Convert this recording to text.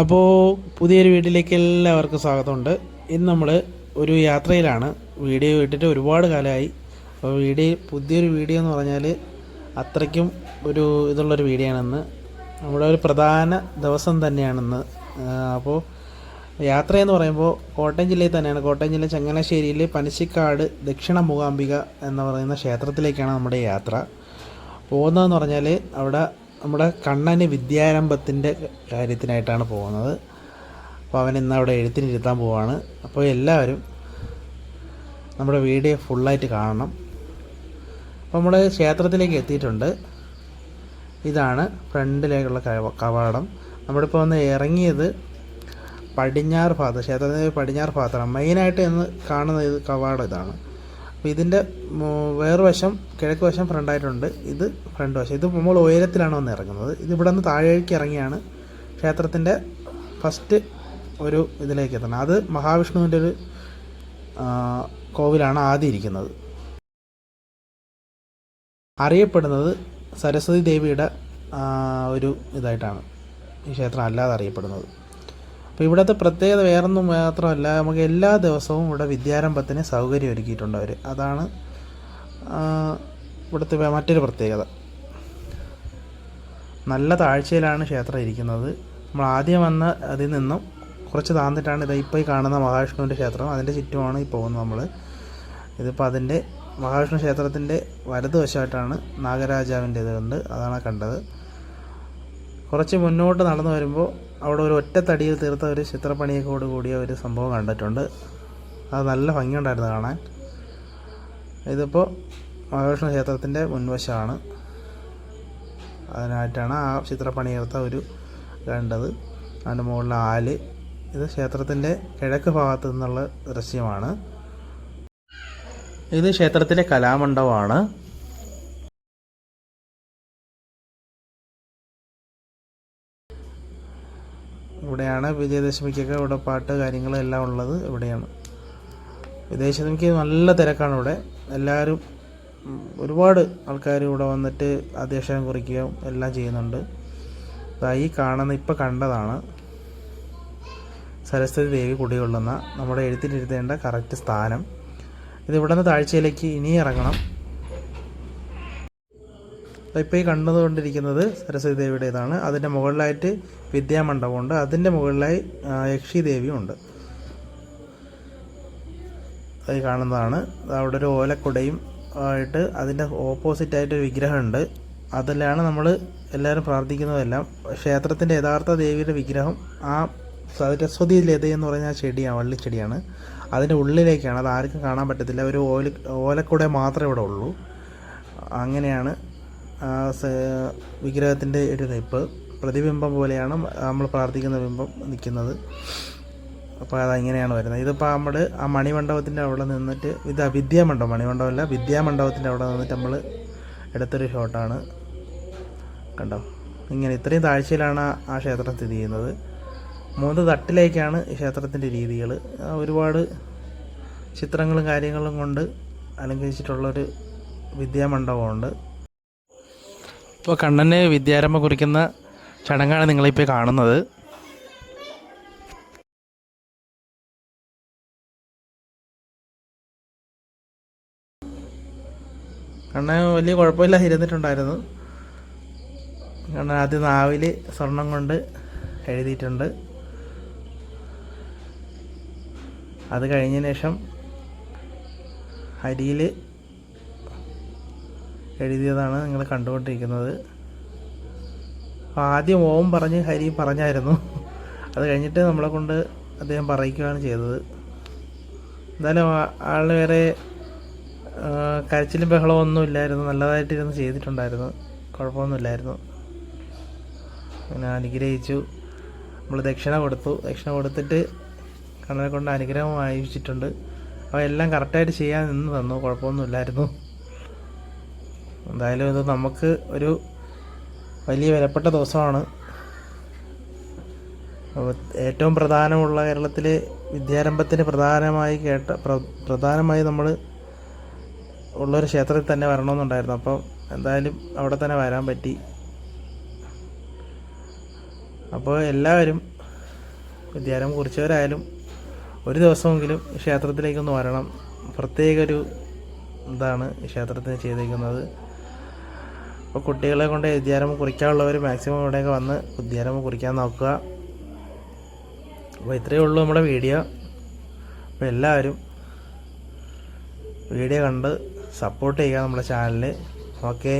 അപ്പോൾ പുതിയൊരു വീട്ടിലേക്ക് എല്ലാവർക്കും സ്വാഗതമുണ്ട്. ഇന്ന് നമ്മൾ ഒരു യാത്രയിലാണ്. വീഡിയോ ഇട്ടിട്ട് ഒരുപാട് കാലമായി. അപ്പോൾ വീഡിയോ പുതിയൊരു വീഡിയോ എന്ന് പറഞ്ഞാൽ അത്രയ്ക്കും ഒരു ഇതുള്ളൊരു വീഡിയോ ആണെന്ന് നമ്മുടെ ഒരു പ്രധാന ദിവസം തന്നെയാണെന്ന്. അപ്പോൾ യാത്ര എന്ന് പറയുമ്പോൾ കോട്ടയം ജില്ലയിൽ തന്നെയാണ്. കോട്ടയം ജില്ല ചങ്ങനാശ്ശേരിയിൽ പനശിക്കാട് ദക്ഷിണ മൂകാംബിക എന്ന് പറയുന്ന ക്ഷേത്രത്തിലേക്കാണ് നമ്മുടെ യാത്ര. പോകുന്നതെന്ന് പറഞ്ഞാൽ അവിടെ നമ്മുടെ കണ്ണന് വിദ്യാരംഭത്തിന്റെ കാര്യത്തിനായിട്ടാണ് പോകുന്നത്. അപ്പോൾ അവൻ ഇന്ന് അവിടെ എഴുത്തിനിരുത്താൻ പോവാണ്. അപ്പോൾ എല്ലാവരും നമ്മുടെ വീഡിയോ ഫുള്ളായിട്ട് കാണണം. അപ്പോൾ നമ്മൾ ക്ഷേത്രത്തിലേക്ക് എത്തിയിട്ടുണ്ട്. ഇതാണ് ഫ്രണ്ടിലേക്കുള്ള കവ- കവാടം. നമ്മളിപ്പോൾ വന്ന് ഇറങ്ങിയത് പടിഞ്ഞാറ് ഭാഗത്ത് ക്ഷേത്രത്തിന്റെ പടിഞ്ഞാറ് ഭാഗത്താണ്. മെയിനായിട്ട് ഇന്ന് കാണുന്ന ഇത് കവാടം ഇതാണ്. അപ്പോൾ ഇതിന്റെ വേറെ വശം കിഴക്ക് വശം ഫ്രണ്ടായിട്ടുണ്ട് ഇത് ഫ്രണ്ട് വശം. ഇത് നമ്മൾ ഉയരത്തിലാണ് വന്ന് ഇറങ്ങുന്നത്. ഇത് ഇവിടെ നിന്ന് താഴേക്ക് ഇറങ്ങിയാണ് ക്ഷേത്രത്തിന്റെ ഫസ്റ്റ് ഒരു ഇതിലേക്ക് എത്തണം അത് മഹാവിഷ്ണുവിന്റെ ഒരു കോവിലാണ് ആദ്യം ഇരിക്കുന്നത്. അറിയപ്പെടുന്നത് സരസ്വതി ദേവിയുടെ ഒരു ഇതായിട്ടാണ്. ഈ ക്ഷേത്രം അല്ലാതെ അറിയപ്പെടുന്നത്. അപ്പോൾ ഇവിടുത്തെ പ്രത്യേകത വേറൊന്നും മാത്രമല്ല നമുക്ക് എല്ലാ ദിവസവും ഇവിടെ വിദ്യാരംഭത്തിന് സൗകര്യം ഒരുക്കിയിട്ടുണ്ട് അവർ അതാണ് ഇവിടുത്തെ മറ്റൊരു പ്രത്യേകത. നല്ല താഴ്ചയിലാണ് ക്ഷേത്രം ഇരിക്കുന്നത്. നമ്മൾ ആദ്യം വന്ന അതിൽ നിന്നും കുറച്ച് താന്നിട്ടാണ് ഇത് ഇപ്പോൾ ഈ കാണുന്ന മഹാവിഷ്ണുവിന്റെ ക്ഷേത്രം. അതിന്റെ ചുറ്റുമാണ് ഈ പോകുന്നത് നമ്മൾ. ഇതിപ്പോൾ അതിന്റെ മഹാവിഷ്ണു ക്ഷേത്രത്തിന്റെ വലതുവശമായിട്ടാണ് നാഗരാജാവിന്റെ ഇതുണ്ട് അതാണ് കണ്ടത്. കുറച്ച് മുന്നോട്ട് നടന്നു വരുമ്പോൾ അവിടെ ഒരു ഒറ്റത്തടിയിൽ തീർത്ത ഒരു ചിത്രപ്പണിയൊക്കെ കൂടിയ ഒരു സംഭവം കണ്ടിട്ടുണ്ട്. അത് നല്ല ഭംഗിയുണ്ടായിരുന്നു കാണാൻ. ഇതിപ്പോൾ മഹാവിഷ്ണു ക്ഷേത്രത്തിന്റെ മുൻവശമാണ്. അതിനായിട്ടാണ് ആ ചിത്രപ്പണി ഒരു കണ്ടത്. അതിന്റെ മുകളിൽ ആൽ. ഇത് ക്ഷേത്രത്തിന്റെ കിഴക്ക് ഭാഗത്തു നിന്നുള്ള ദൃശ്യമാണ്. ഇത് ക്ഷേത്രത്തിലെ കലാമണ്ഡപമാണ്. ഇവിടെയാണ് വിജയദശമിക്കൊക്കെ ഇവിടെ പാട്ട് കാര്യങ്ങളും എല്ലാം ഉള്ളത്. ഇവിടെയാണ്. വിജയദശമിക്ക് നല്ല തിരക്കാണ് ഇവിടെ. എല്ലാവരും ഒരുപാട് ആൾക്കാർ ഇവിടെ വന്നിട്ട് അധ്യക്ഷനം കുറിക്കുകയും എല്ലാം ചെയ്യുന്നുണ്ട്. ഈ കാണുന്ന ഇപ്പം കണ്ടതാണ് സരസ്വതി ദേവി കുടികൊള്ളുന്ന നമ്മുടെ എഴുത്തിനിരുത്തേണ്ട കറക്റ്റ് സ്ഥാനം. ഇത് ഇവിടെ താഴ്ചയിലേക്ക് ഇനി ഇറങ്ങണം. ഇപ്പോൾ ഈ കണ്ടുകൊണ്ടിരിക്കുന്നത് സരസ്വതി ദേവിയുടേതാണ്. അതിന്റെ മുകളിലായിട്ട് വിദ്യാമണ്ഡപമുണ്ട്. അതിന്റെ മുകളിലായി യക്ഷി ദേവിയും ഉണ്ട് അത് കാണുന്നതാണ്. അവിടെ ഒരു ഓലക്കുടയും ആയിട്ട് അതിന്റെ ഓപ്പോസിറ്റായിട്ട് ഒരു വിഗ്രഹമുണ്ട്. അതിലാണ് നമ്മൾ എല്ലാവരും പ്രാർത്ഥിക്കുന്നതെല്ലാം. ക്ഷേത്രത്തിന്റെ യഥാർത്ഥ ദേവിയുടെ വിഗ്രഹം ആ സരസ്വതി ലത എന്ന് പറഞ്ഞ ചെടിയാണ്. വള്ളിച്ചെടിയാണ് അതിന്റെ ഉള്ളിലേക്കാണ്. അത് ആർക്കും കാണാൻ പറ്റത്തില്ല. ഒരു ഓല ഓലക്കുട മാത്രമേ ഇവിടെ ഉള്ളൂ. അങ്ങനെയാണ് വിഗ്രഹത്തിന്റെ ഒരു നിപ്പ്. പ്രതിബിംബം പോലെയാണ് നമ്മൾ പ്രാർത്ഥിക്കുന്ന ബിംബം നിൽക്കുന്നത്. അപ്പോൾ അതങ്ങനെയാണ് വരുന്നത്. ഇതിപ്പോൾ നമ്മൾ ആ മണിമണ്ഡപത്തിന്റെ അവിടെ നിന്നിട്ട് ഇത് വിദ്യാമണ്ഡപം മണിമണ്ഡപമല്ല വിദ്യാമണ്ഡപത്തിന്റെ അവിടെ നിന്നിട്ട് നമ്മൾ എടുത്തൊരു ഷോട്ടാണ്. കണ്ടോ? ഇങ്ങനെ ഇത്രയും താഴ്ചയിലാണ് ആ- ആ ക്ഷേത്രം സ്ഥിതി ചെയ്യുന്നത്. മൂന്ന് തട്ടിലേക്കാണ് ഈ ക്ഷേത്രത്തിന്റെ രീതികൾ. ഒരുപാട് ചിത്രങ്ങളും കാര്യങ്ങളും കൊണ്ട് അലങ്കരിച്ചിട്ടുള്ളൊരു വിദ്യാമണ്ഡപമുണ്ട്. ഇപ്പോൾ കണ്ണനെ വിദ്യാരംഭം കുറിക്കുന്ന ചടങ്ങാണ് നിങ്ങളിപ്പോൾ കാണുന്നത്. കണ്ണൻ വലിയ കുഴപ്പമില്ലാതെ ഇരുന്നിട്ടുണ്ടായിരുന്നു. കണ്ണൻ ആദ്യം നാവിൽ സ്വർണം കൊണ്ട് എഴുതിയിട്ടുണ്ട്. അത് കഴിഞ്ഞ ശേഷം അരിയിൽ എഴുതിയതാണ് നിങ്ങൾ കണ്ടുകൊണ്ടിരിക്കുന്നത്. ആദ്യം ഓം പറഞ്ഞ് ഹരി പറഞ്ഞായിരുന്നു. അത് കഴിഞ്ഞിട്ട് നമ്മളെ കൊണ്ട് അദ്ദേഹം പറയിക്കുകയാണ് ചെയ്തത്. എന്തായാലും ആൾ വേറെ കരച്ചിലും ബഹളവും ഒന്നും ഇല്ലായിരുന്നു. നല്ലതായിട്ടിരുന്ന് ചെയ്തിട്ടുണ്ടായിരുന്നു. കുഴപ്പമൊന്നുമില്ലായിരുന്നു. പിന്നെ അനുഗ്രഹിച്ചു. നമ്മൾ ദക്ഷിണ കൊടുത്തു. ദക്ഷിണ കൊടുത്തിട്ട് കണ്ണനെ കൊണ്ട് അനുഗ്രഹം വായിച്ചിട്ടുണ്ട് അപ്പോൾ എല്ലാം കറക്റ്റായിട്ട് ചെയ്യാൻ നിന്ന് തന്നു. കുഴപ്പമൊന്നുമില്ലായിരുന്നു. എന്തായാലും ഇത് നമുക്ക് ഒരു വലിയ വിലപ്പെട്ട ദിവസമാണ്. ഏറ്റവും പ്രധാനമുള്ള കേരളത്തിലെ വിദ്യാരംഭത്തിന് പ്രധാനമായി കേട്ട പ്ര- പ്രധാനമായി നമ്മൾ ഉള്ളൊരു ക്ഷേത്രത്തിൽ തന്നെ വരണമെന്നുണ്ടായിരുന്നു. അപ്പം എന്തായാലും അവിടെ തന്നെ വരാൻ പറ്റി. അപ്പോൾ എല്ലാവരും വിദ്യാരംഭം കുറിച്ചവരായാലും ഒരു ദിവസമെങ്കിലും ക്ഷേത്രത്തിലേക്കൊന്ന് വരണം. പ്രത്യേക ഒരു ഇതാണ് ക്ഷേത്രത്തിന് ചെയ്തിരിക്കുന്നത് അപ്പോൾ കുട്ടികളെ കൊണ്ട് വിദ്യാരംഭം കുറിക്കാനുള്ളവർ മാക്സിമം ഇവിടെയൊക്കെ വന്ന് വിദ്യാരംഭം കുറിക്കാൻ നോക്കുക. അപ്പോൾ ഇത്രയേ ഉള്ളൂ നമ്മുടെ വീഡിയോ. അപ്പോൾ എല്ലാവരും വീഡിയോ കണ്ട് സപ്പോർട്ട് ചെയ്യുക നമ്മുടെ ചാനലിൽ ഓക്കെ